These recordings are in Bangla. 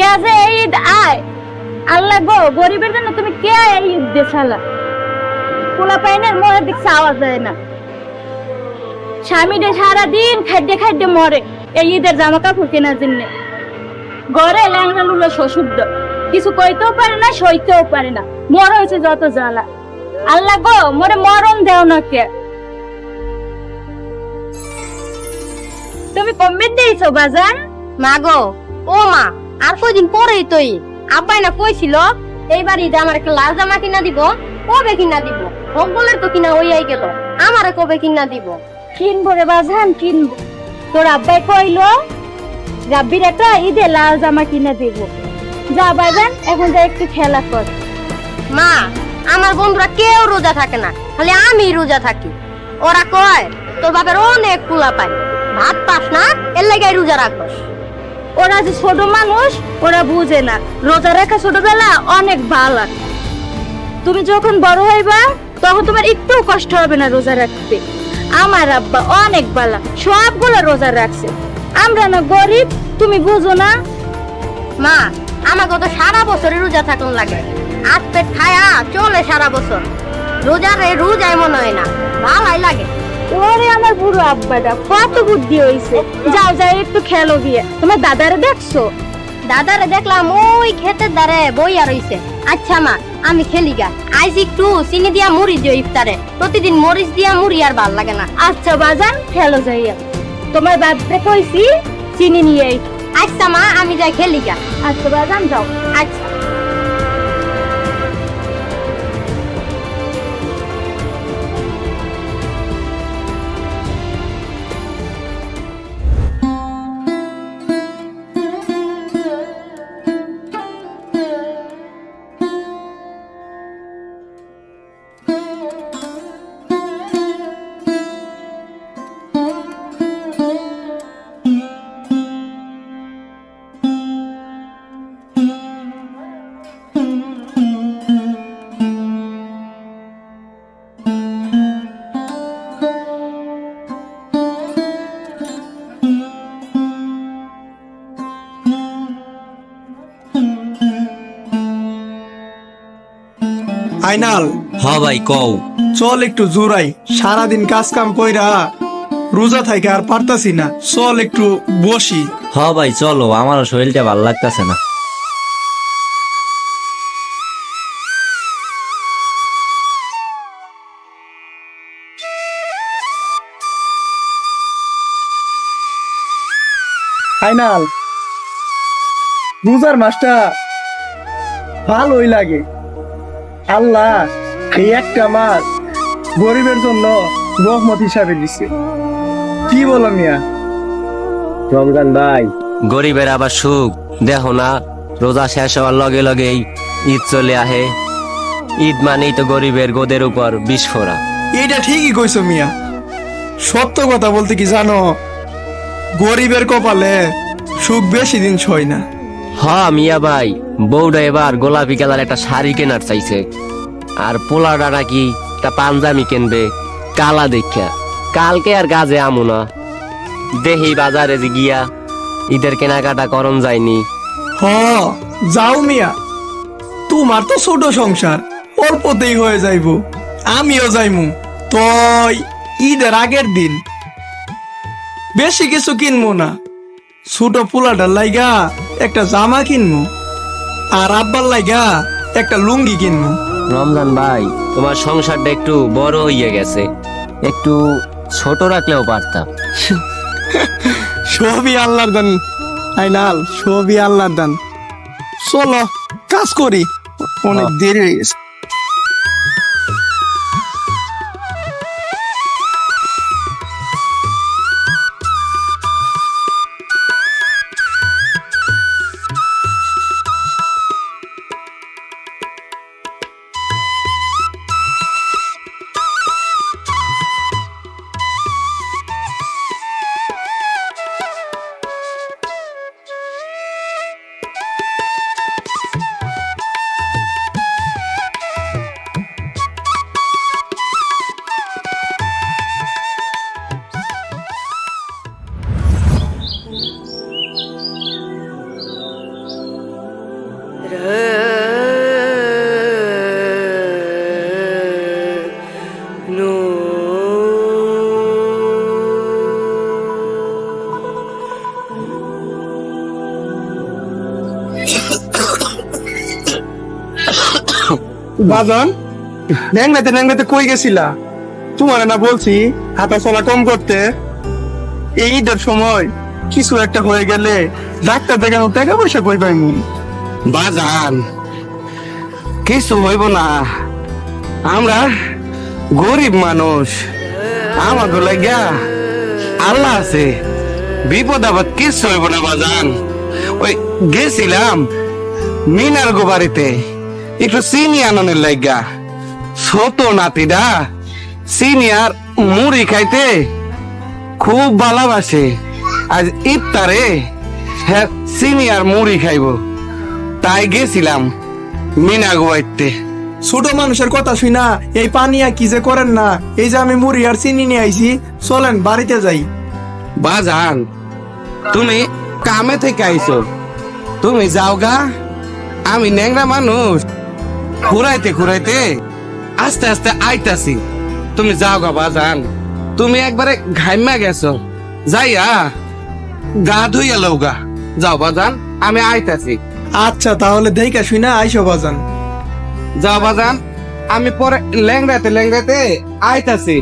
কে যে এই ঈদ আয়। আল্লাহ গো, গরিবের জন্য তুমি কে এই ঈদ পোলা পাইনের আওয়াজ না। সারাদিন মরে, এই ঈদের জামা কাপড় কেনার জন্য। ঘরে লুলো কিছু কইতেও পারে না, সইতেও পারে না। মর হয়েছে যত জ্বালা। আল্লাহ গো, মরে মরণ দেও না কে। তুমি কমবে দিয়েছ বাজার মা গো, ও মা। আর কয়দিন পরেই তো ঈদ আব্বাই না কইছিল এইবার ঈদে আমার একটা লাল জামা কিনা দিব, কবে কিনা দিব? সকলের তো কিনা হইয়াই গেল, আমারে কবে কিনা দিব? কিনবো রে বাজান, কিনবো। তোর আব্বাই কইলো রাব্বির একটা ঈদে লাল জামা কিনা দিব। যা বাজান, এখন যা একটু খেলা কর। মা, আমার বন্ধুরা কেউ রোজা থাকে না, খালি আমি রোজা থাকি। ওরা কয়, তোর বাপের অনেক কুলা পায়। ভাত পাস না, এর লাগে রোজা রাখস। ওরা যে ছোট মানুষ, ওরা বুঝে না। রোজা রাখা ছোটবেলা অনেক ভালো। তুমি যখন বড় হইবা, তখন তোমার একটু কষ্ট হবে না রোজা রাখতে। আমার আব্বা অনেক বালা সবগুলো রোজা রাখছে। আমরা না গরিব, তুমি বুঝো না। মা, আমাকে তো সারা বছরই রোজা থাকুন লাগে। আজ পেট খায়া চলে সারা বছর। রোজা রে রোজাই মনে হয় না, ভালাই লাগে। ওরে আমার বুড়ো আব্বাটা, কত বুদ্ধি হইছে। যাও যাও, একটু খেলো গিয়ে। তোমার দাদারে দেখছ? দাদারে দেখলাম ওই ক্ষেতের দ্বারে বইয়া রইছে। আচ্ছা মা, আমি খেলি গা। আজ একটু চিনি দিয়া মুড়ি দিও ইফতারে। প্রতিদিন মরিচ দিয়া মুড়ি আর ভালো লাগে না। আচ্ছা বাজান, খেলো যাইয়া। তোমার বাপরে কইছি, চিনি নিয়ে আই আচ্ছা মা, আমি যাই খেলি গা। আচ্ছা বাজান, যাও। আচ্ছা। হ ভাই কও। চল একটু জোরাই সারাদিন কাজ কাম কইরা রোজা থাকে আর পারতাছি না চল একটু বসি। হ ভাই চলো আমার শরীরটা ভালো লাগতেছে না। আইনাল রোজার মাসটা ভালোই লাগে। আল্লাহ। এই একটা মাস গরিবের জন্য রহমত হিসাবে দিছে। কি বলো মিয়া? রমজান ভাই। গরিবের আবার সুখ। দেখো না রোজা শেষ হওয়ার লগে লগেই ঈদ চলে আহে। ঈদ মানেই তো গরিবের গোদের উপর বিস্ফোরা এটা ঠিকই কইছো মিয়া। সত্য কথা বলতে কি জানো? গরিবের কপালে সুখ বেশি দিন ছয় না। হ মিয়া ভাই বউটা এবার গোলাপি কালার একটা শাড়ি কেনার চাইছে। আর পোলাটা নাকি একটা পাঞ্জামি কিনবে? কালা দেখা কালকে আর গাজে আমু না। দেহি বাজারে যে গিয়া ঈদের কেনাকাটা করন যায়নি। হ, যাও মিয়া। তোমার তো ছোট সংসার অল্পতেই হয়ে যাইব। আমিও যাইমু। তই, ঈদের আগের দিন। বেশি কিছু কিনবো না। ছোট পোলাটার লাইগা একটা জামা কিনবো আর আব্বার লাইগা একটা লুঙ্গি কিনবো রমজান ভাই তোমার সংসারটা একটু বড় হইয়ে গেছে। একটু ছোট রাখলেও পারতাম। সবই আল্লাহর দান। আইনাল সবই আল্লাহর দান। চলো কাজ করি। অনেক দেরি হয়ে গেছে। বাজন? ন্যাংনাতে ন্যাংনাতে কই গেছিলা? তোমার না বলছি হাঁটা চলা কম করতে। এই ঈদের সময় কিছু একটা হয়ে গেলে ডাক্তার দেখানো টাকা পয়সা কই পাইনি বাজান, কিছু হইব না। আমরা গরিব মানুষ। আমাকে লাগিয়া আল্লাহ আছে। বিপদ আপদ কিছু হইব না, বাজান। ওই গেছিলাম মিনার গো বাড়িতে। একটু চিনি আননের লাগিয়া ছোট নাতিটা চিনি আর মুড়ি খাইতে খুব ভালোবাসে। আজ ইফতারে হ্যাঁ চিনি আর মুড়ি খাইবো। তাই গেছিলাম মিনা গোয়াইতে। ছোট মানুষের কথা শুই না এই পানিয়া কি যে করেন না এই যে আমি মুড়ি আর চিনি নিয়ে আইছি চলেন বাড়িতে যাই। বাজান তুমি কামে থেকে আইছো। তুমি যাও গা আমি ন্যাংরা মানুষ। ঘুরাইতে ঘুরাইতে আস্তে আস্তে আইতাছি। তুমি যাও গা বাজান। তুমি একবারে ঘাইমা গেছো। যাইয়া গা ধুইয়া লও গা। যাও বাজান আমি আইতাছি। আচ্ছা তাহলে দেখা শুনা আইসো বাজান। যাও বাজান আমি পরে ল্যাংড়াতে ল্যাংড়াতে আইতাছি।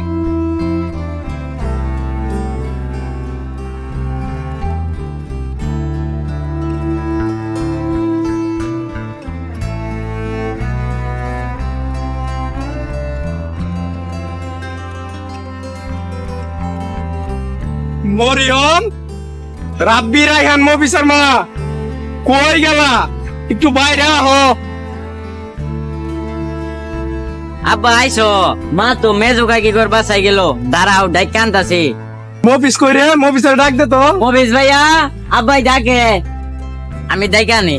মরিয়ম রাব্বি রাইহান মফিসার মা কই গেলা? একটু বাইরে আহো। আব্বা আইসো। মা তো মেজুকা কি করবা চাই গেল। দাঁড়াও ডাইক কান্তাছি। মফিস কই রে? মফিসার ডাক দে তো। মবিস ভাইয়া আব্বাই ডাকে। আমি ডাইকে আনি।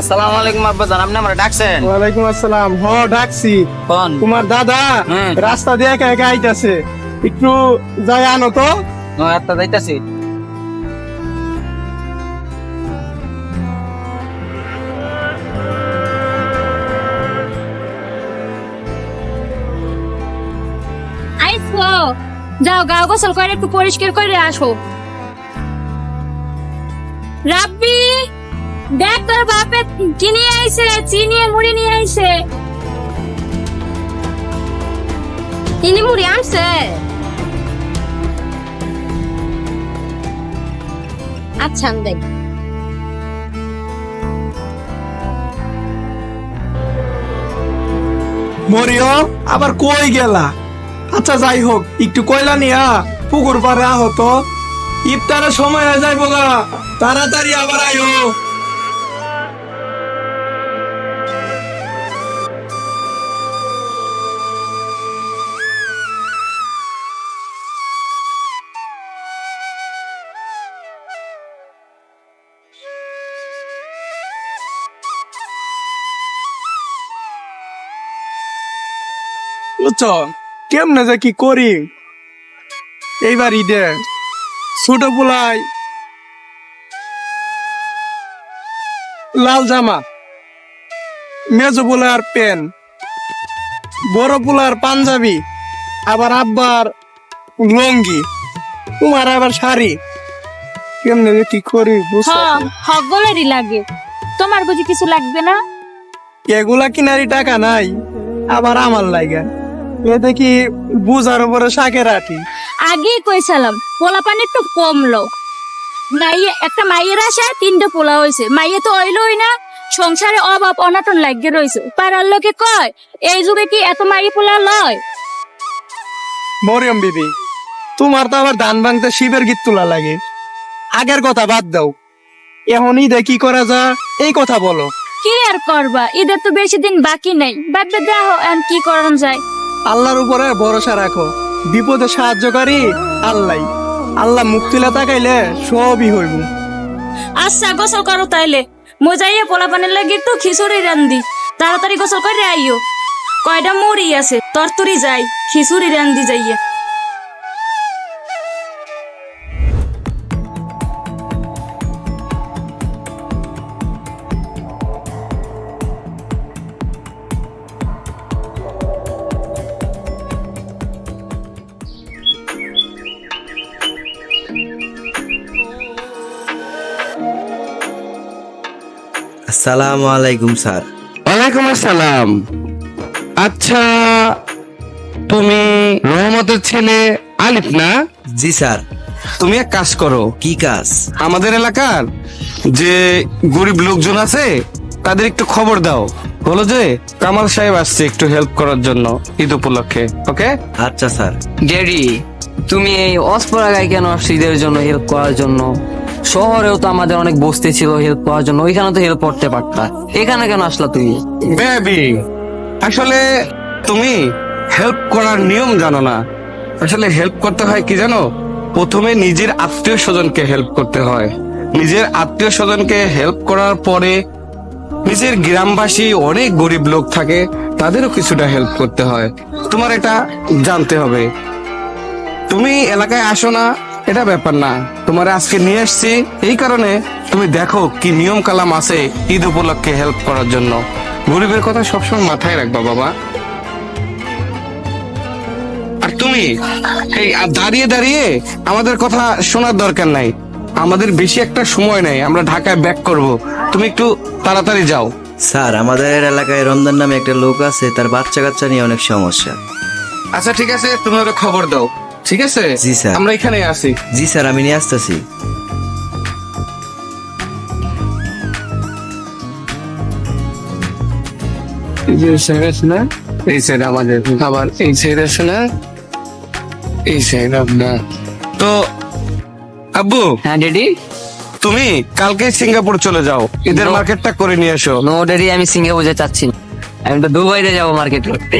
আসসালামু আলাইকুম আব্বা জান। আপনি আমরা ডাকছেন? ওয়ালাইকুম আসসালাম। হ ডাকছি। কোন? তোমার দাদা রাস্তা দিয়ে একা একা আইতাছে। একটু যাই আনো তো। আত্মা যাইতাছি। যাও গাও গোসল করে একটু পরিষ্কার করে আসো। রাব্বি দেখ তোর বাপে কি নিয়ে আইছে চিনি মুড়ি নিয়ে আইছে। ইনি মুড়ি আনছে? মরিও আবার কই গেলা? আচ্ছা যাই হোক, একটু কয়লা নিয়া, পুকুর পারে আহত। ইফতারের সময় হয়ে যাইব তাড়াতাড়ি আবার আইও। বুঝছ? কেমনে যে কি করি? এইবার ঈদে ছোট পোলাই লাল জামা মেজো পোলার পেন বড় পোলার পাঞ্জাবি আবার আব্বার লঙ্গি তোমার আবার শাড়ি। কেমনে যে কি করি বুঝছ? হ্যাঁ হগলেরই লাগে। তোমার বুঝি কিছু লাগবে না? এগুলা কিনারি টাকা নাই আবার আমার লাগে। এ দেখি বুঝার উপরে শাকের আটি। আগেই কইছিলাম পোলা পানি একটু কমলো। মাইয়ে একটা মাইয়ের আশায় তিনটে পোলা হয়েছে মাইয়ে তো ওইলই না সংসারে অভাব অনাটন লাগিয়ে রয়েছে পাড়ার লোকে কয় এই যুগে কি এত মাইয়ে পোলা লয়? মরিয়ম বিবি তোমার তো আবার ধান ভাঙতে শিবের গীত তোলা লাগে। আগের কথা বাদ দাও। এখন ঈদে কি করা যায় এই কথা বলো। কি আর করবা? ঈদের তো বেশি দিন বাকি নেই। ভাববে দেখো এখন কি করান যায়? আল্লাহর উপরে ভরসা রাখো। বিপদে সাহায্যকারী আল্লাহ। আল্লাহ মুক্তি মুক্তিলা তাকাইলে সবই হইব। আচ্ছা গোসল করো তাইলে। মজাইয়ে পোলা পানির লাগি একটু খিচুড়ি রান্দি তাড়াতাড়ি গোসল করে আইও। কয়টা মুড়ি আছে, তরতুরি যাই, খিচুড়ি রান্দি যাইয়ে। আসসালামু আলাইকুম স্যার। ওয়ালাইকুম ওয়ালাইকুম আসসালাম। আচ্ছা তুমি রহমতের ছেলে আলিফ না? জি স্যার। তুমি এক কাজ করো। কি কাজ? আমাদের এলাকার যে গরিব লোকজন আছে তাদের একটু খবর দাও। বলো যে কামাল সাহেব আসছে একটু হেল্প করার জন্য ঈদ উপলক্ষে ওকে? আচ্ছা স্যার। ড্যাডি তুমি এই অস্পরাগায় কেন আসছো ঈদের জন্য হেল্প করার জন্য? শহরেও তো আমাদের অনেক বসতে ছিল হেল্প করার জন্য, ওইখানে তো হেল্প করতে পারতা। এখানে কেন আসলা তুমি বেবি আসলে তুমি হেল্প করার নিয়ম জানো না। আসলে হেল্প করতে হয় কি জানো? প্রথমে নিজের আত্মীয় স্বজনকে হেল্প করতে হয়। নিজের আত্মীয় স্বজনকে হেল্প করার পরে নিজের গ্রামবাসী অনেক গরিব লোক থাকে, তাদেরও কিছুটা হেল্প করতে হয়। তোমার এটা জানতে হবে। তুমি এলাকায় আসো না এটা ব্যাপার না। তোমার আজকে নিয়ে আসছি এই কারণে তুমি দেখো কি নিয়ম কালাম আছে ঈদ উপলক্ষে হেল্প করার জন্য। গরিবের কথা সবসময় মাথায় রাখবা বাবা। আর তুমি এই দাঁড়িয়ে দাঁড়িয়ে আমাদের কথা শোনার দরকার নাই। আমাদের বেশি একটা সময় নেই আমরা ঢাকায় ব্যাক করব। তুমি একটু তাড়াতাড়ি যাও। স্যার আমাদের এলাকায় রমজান নামে একটা লোক আছে তার বাচ্চা কাচ্চা নিয়ে অনেক সমস্যা। আচ্ছা ঠিক আছে তুমি ওরা খবর দাও। ঠিক আছে? জি, স্যার। আমরা এখানে আছি জি স্যার আমি নিয়ে আসতেছি। যে সাইড আছে না এই সাইড আমাদের আবার এই সাইড আছে না এই সাইড আপনার। তো আব্বু হ্যাঁ ড্যাডি? তুমি কালকে সিঙ্গাপুর চলে যাও। ঈদের মার্কেটটা করে নিয়ে এসো। নো ড্যাডি আমি সিঙ্গাপুর যেতে চাচ্ছি না। আমি তো দুবাইতে যাব মার্কেট। করতে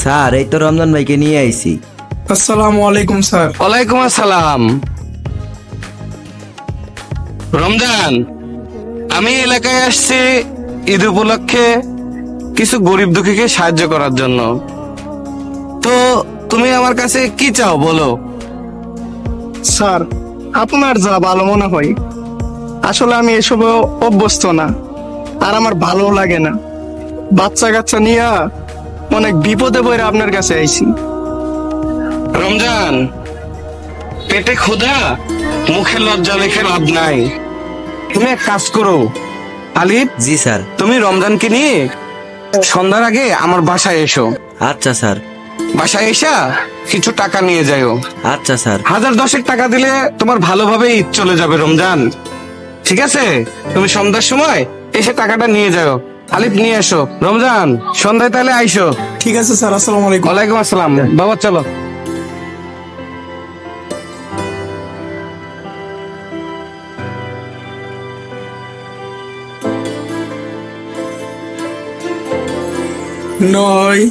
স্যার এই তো রমজান ভাইকে নিয়ে আইছি। আসসালামু আলাইকুম স্যার। ওয়ালাইকুম আসসালাম। রমজান আমি এলাকায় আসছি ঈদ উপলক্ষে কিছু গরিব দুঃখীকে সাহায্য করার জন্য। তো তুমি আমার কাছে কি চাও বলো? স্যার আপনার যা ভালো মনে হয় আসলে আমি এসব অভ্যস্ত না আর আমার ভালো লাগে না। বাচ্চা কাচ্চা নিয়ে অনেক বিপদে পড়ে আপনার কাছে আইছি। রমজান পেটে ক্ষুধা মুখে লজ্জা রেখে লাভ নাই। তুমি এক কাজ করো আলিফ জি স্যার। তুমি রমজানকে নিয়ে সন্ধ্যার আগে আমার বাসায় এসো। আচ্ছা স্যার। বাসায় এসা কিছু টাকা নিয়ে যাও আচ্ছা স্যার। হাজার দশেক টাকা দিলে তোমার ভালোভাবে ঈদ চলে যাবে রমজান। ঠিক আছে? তুমি সন্ধ্যার সময় এসে টাকাটা নিয়ে যাও। আলিফ নিয়ে এসো। রমজান সন্ধ্যায় তাহলে আইসো। ঠিক আছে স্যার। আসসালামু আলাইকুম। ওয়ালাইকুম আসসালাম। বাবা চলো। নয়,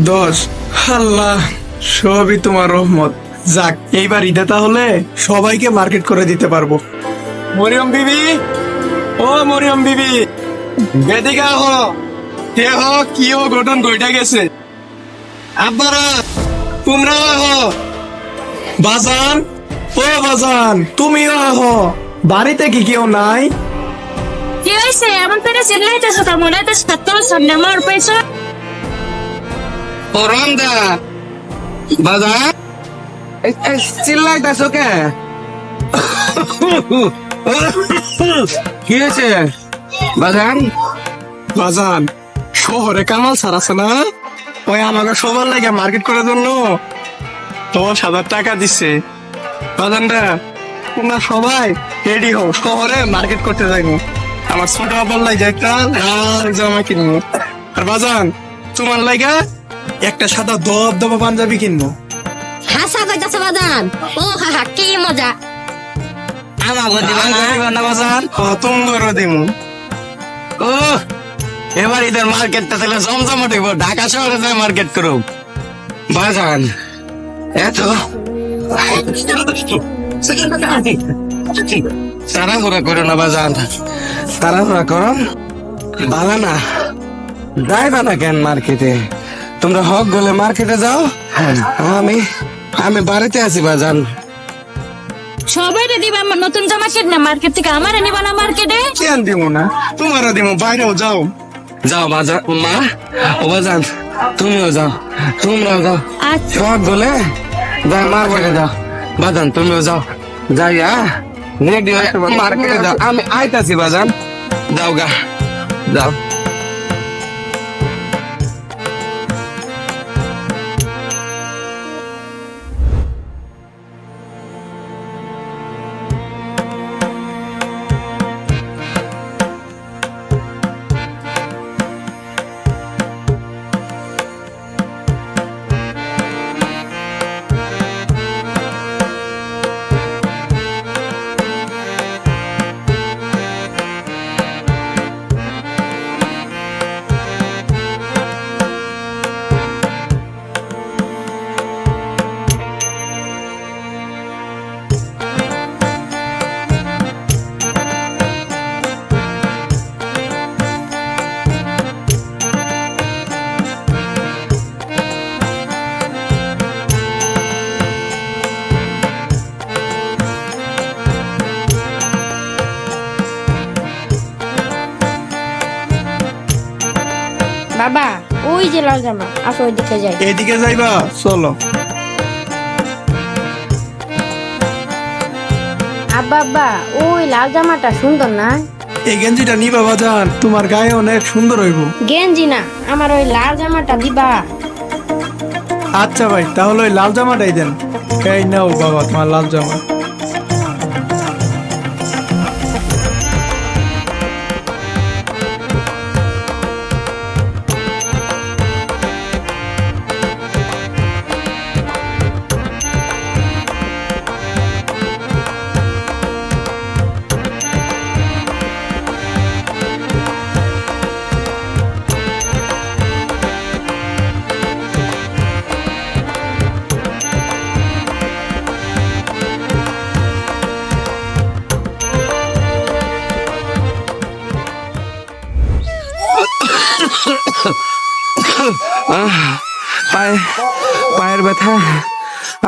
দশ। আল্লাহ সবই তোমার রহমত। যাক, এইবার ঈদে তাহলে সবাইকে মার্কেট করে দিতে পারব। মরিয়ম বিবি? ও মরিয়ম বিবি বেদিকা হ। কে হ, কি ও ঘটন ঘটে গেছে। আব্বারা, তোমরা হ বাজান? ও বাজান, তুমিও আহ। বাড়িতে কি কেউ নাই? কি হয়েছে এমন করে চিল্লাইতেছো তো মনে হইতেছে তোর সামনে আমার পয়সা ও রমদা বাজার চিল্লাইতেছো কে? কি হয়েছে? বাজান? বাজান, শহরে কামাল স্যার আছে ওই আমাকে সবার লাগে মার্কেট করার জন্য দশ হাজার টাকা দিচ্ছে বাজানরা, তোমরা সবাই রেডি হও, শহরে মার্কেট করতে যাইবো। আমার ছোট আবার লাগে একটা জামা কিনবো। আর বাজান, তোমার লাগা একটা সাদা দব দবা পাঞ্জাবি কিনবো। হাসা কইতাছে বাজান? ও হা হা কি মজা। না বাজান। দিমু। ও এবার ঈদের মার্কেটটা তাহলে জমজমাট হইব ঢাকা শহরে যায় মার্কেট করো বাজান এত। তাড়াহুড়া করো না বাজান তাড়াহুড়া করো। ভালো না যাইবা না কেন মার্কেটে তোমরা হক গলে মার্কেটে যাও? আমি আমি বাড়িতে আছি বাজান। সবাই দিবে আমার নতুন জামা কিনে মার্কেট থেকে? আমার নিবা না মার্কেটে? কেন দিমু না? তোমারও দিমু বাইরেও যাও। যাও বাজার মা। ও বাজান তুমিও যাও। তোমরাও যাও। আচ্ছা। সব বলে যা মার্কেটে যাও। বাজান তুমিও যাও। যাইয়া রেডি হয়ে মার্কেটে যাও। আমি আইতাছি বাজান। যাও গা। যাও। বাবা ওই যে লাল জামা আসো ওইদিকে যাই। এদিকে যাইবা? চলো। আব্বা আব্বা ওই লাল জামাটা সুন্দর না? এই গেঞ্জিটা নিবা বাজান তোমার গায়ে অনেক সুন্দর হইব। গেঞ্জি না আমার ওই লাল জামাটা দিবা। আচ্ছা ভাই তাহলে ওই লাল জামাটাই দেন। এই নাও বাবা তোমার লাল জামা।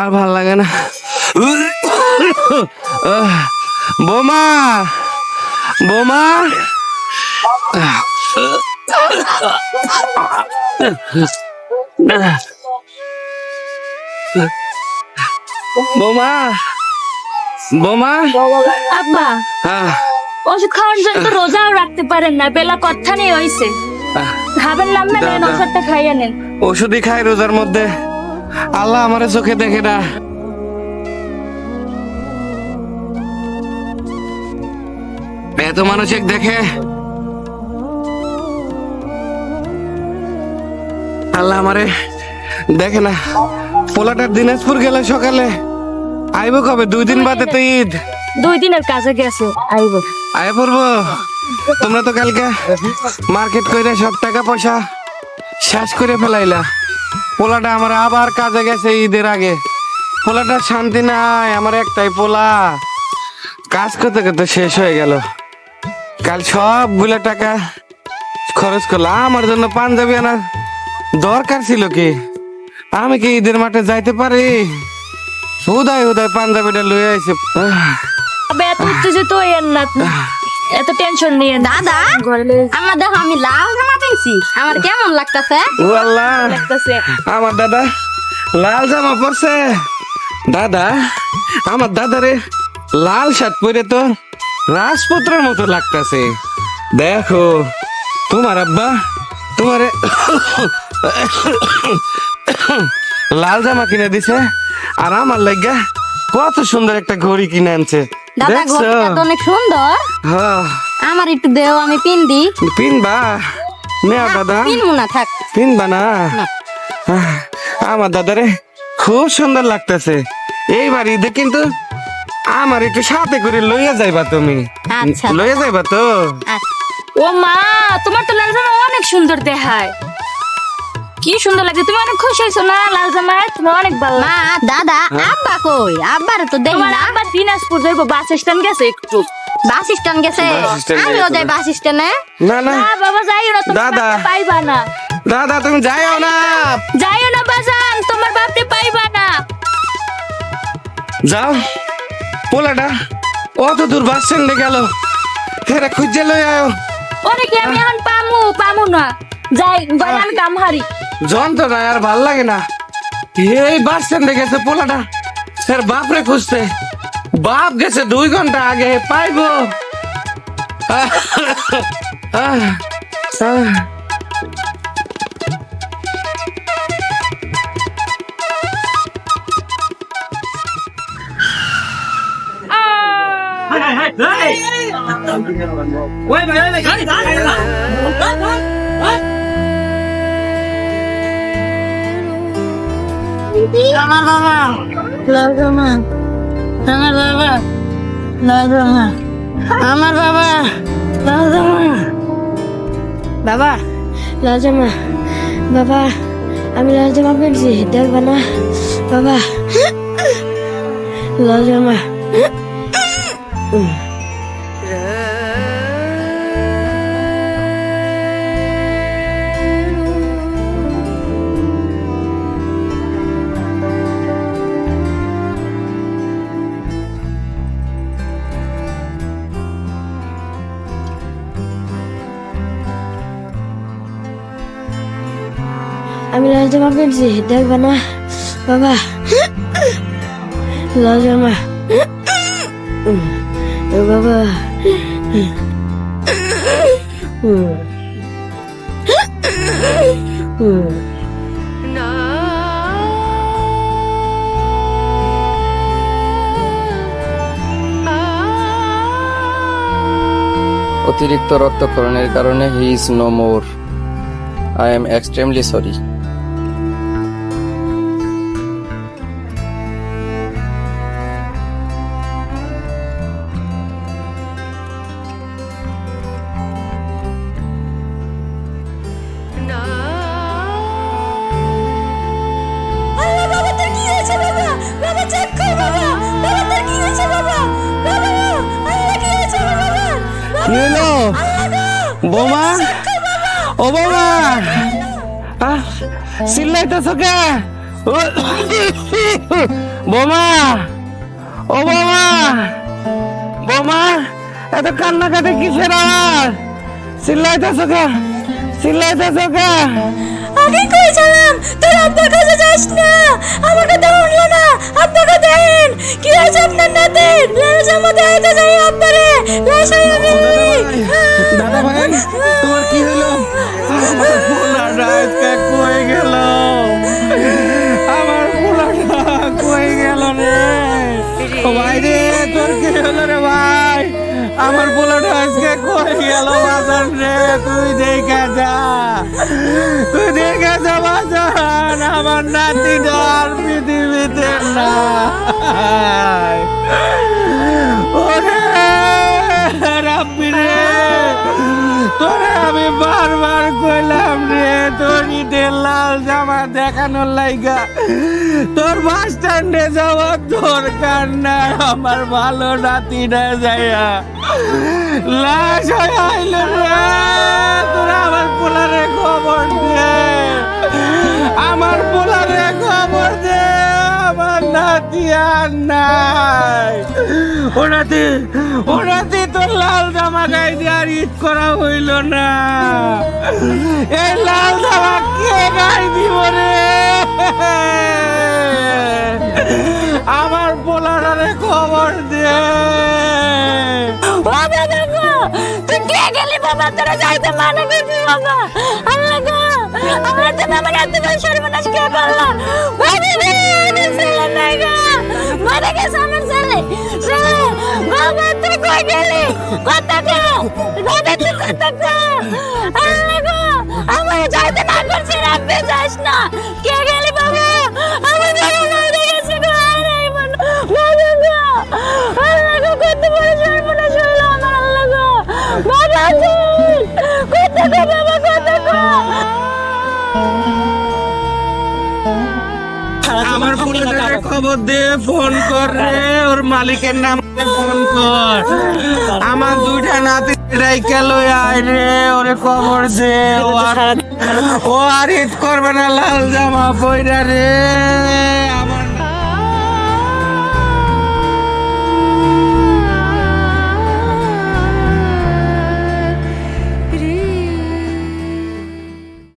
আর ভালো লাগে না। বোমা বোমা। বোমা বোমা। আব্বা আহ, ওষুধ খাওয়ার জন্য তো রোজাও রাখতে পারেন না বেলা কথা নেই হইছে। খাবেন নেন ওষুধটা খাইয়ে নেন। ওষুধই খাই রোজার মধ্যে। আল্লাহ আমারে চোখে দেখে না। এত মানুষ এক দেখে। আল্লাহ আমারে দেখে না। পোলাটার দিনাজপুর গেলে সকালে আইব কবে? দুই দিন বাদে তো ঈদ। দুই দিনের কাজে গেছে আইব। আয় পড়ব? তোমরা তো কালকে মার্কেট করে সব টাকা পয়সা শেষ করে ফেলাইলা। পোলাটা আমার আবার কাজে গেছে ঈদের আগে। পোলাটা শান্তি নাই আমার একটাই পোলা। কাজ করতে করতে শেষ হয়ে গেল। কাল সবগুলা টাকা খরচ করলাম আমার জন্য পাঞ্জাবি আনার দরকার ছিল কি? আমি কি ঈদের মাঠে যাইতে পারি? উদয় উদয় পাঞ্জাবিটা লয়ে আইছে। না এত টেনশন নিয়ে দাদা। আমার দেখো আমি লাল জামা পেয়েছি। আমার কেমন লাগতেছে? ও আল্লাহ লাগতেছে। আমার দাদা লাল জামা পরছে। দাদা আমার দাদারে লাল শার্ট পরে তো রাজপুত্রের মতো লাগতাছে। দেখো তোমার আব্বা তোমারে লাল জামা কিনে দিছে আর আমার লাগা কত সুন্দর একটা ঘড়ি কিনে আনছে। দাদা ঘড়িটা তো অনেক সুন্দর। হ্যাঁ। আমার একটু দেও আমি পিন্দি পিনবা? দাদা। পিনবো না থাক। পিনবা না। আমার দাদারে খুব সুন্দর লাগতেছে। এইবার ঈদে কিন্তু আমার একটু সাথে করে লইয়া যাইবা তুমি। আচ্ছা। লইয়া যাইবা তো? আচ্ছা। ও মা তোমার তো লাল অনেক সুন্দর দেখায়। কি সুন্দর লাগে তুমি অনেক খুশি হয়েছো না লাল জামায় তুমি অনেক ভালো মা দাদা আব্বা কই? আব্বার তো দেখি তোমার না। আব্বা দিনাজপুর যাইবো বাস স্ট্যান্ড গেছে একটু। বাস স্ট্যান্ড গেছে? বাস আমিও যাই বাস স্ট্যান্ডে? না না। না বাবা যাইও না দাদা। পাইবা না। দাদা তুমি যাইও না। যাইও না বাজান তোমার বাপকে পাইবা না। যাও। পোলাটা অত দূর বাস স্ট্যান্ডে গেল। হেরা খুঁজে লই আয়। অনেকে আমি এখন পামু? পামু না। যাই ঘরে আমি কাম হারি যন্ত্রণা আর ভালো লাগে না এই বাস স্ট্যান্ডে গেছে পোলাটা স্যার বাপরে খুঁজতে বাপ গেছে দুই ঘণ্টা আগে পাইবো আহ, আহ, আহ। আমার বাবা লাল জামা আমার বাবা জামা আমার বাবা লাল জামা বাবা লাল জামা বাবা আমি লাল জামা পেয়েছি দেখবে না বাবা লাল পেয়েছি দেখবে না বাবা লাল জামা বাবা অতিরিক্ত রক্তক্ষরণের কারণে he is no more I am extremely sorry চিল্লাইতেছ কে ও, বোমা ও বোমা বোমা এত কান্নাকাটি কিসের আর চিল্লাইতেছ কে চিল্লাইতেছ কে আগে কইছিলাম তোর আব্বার কাছে যাস না। আমার কথা শুনলো না। আব্বাকে দেন। কি হয়েছে আপনার নাতে? লাল জামা দেখাইতে যাই আব্বারে। লাশাই আমি দাদা ভাই তোমার কি হলো? আমার পোলাটা আজকে কই গেল বাজার রে? তুই দেখে যা। তুই দেখে যা বাজার। আমার নাতি আর পৃথিবীতে না ওরে রাব্বি রে। তোরে আমি বারবার কইলাম রে তোর ঈদের লাল জামা দেখানোর লাইগা। তোর বাস স্ট্যান্ডে যাওয়ার দরকার নাই, আমার ভালো নাতি না যাইয়া। লাশ হয়ে আইল রে, তোরা আমার পোলারে খবর দে। আমার পোলারে খবর দে। আমার নাতি আর তো লাল জামা দিয়ে আর ঈদ করা না। লাল দিব রে? আমার খবর দে। তুই কে গেলি বাবা? তোরা যাইতে মানা বাবা? আল্লাহ আমার তো আমার এত বড় সর্বনাশ কে করল? রে আমার ছেলে নাই গো। মারা গেছে আমার ছেলে। ছেলে বাবা, তুই কই গেলি? কথা কো বাবা তুই কথা কো আমার যাইতে না করছে রাখবে যাস না। খবর দে ফোন কর রে, ওর মালিকের নাম ফোন কর। আমার দুইটা নাতি রাইকা লই আয় রে, ওরে খবর দে, ও আর ও আর ঈদ করবে না, লাল জামা পয়রা রে।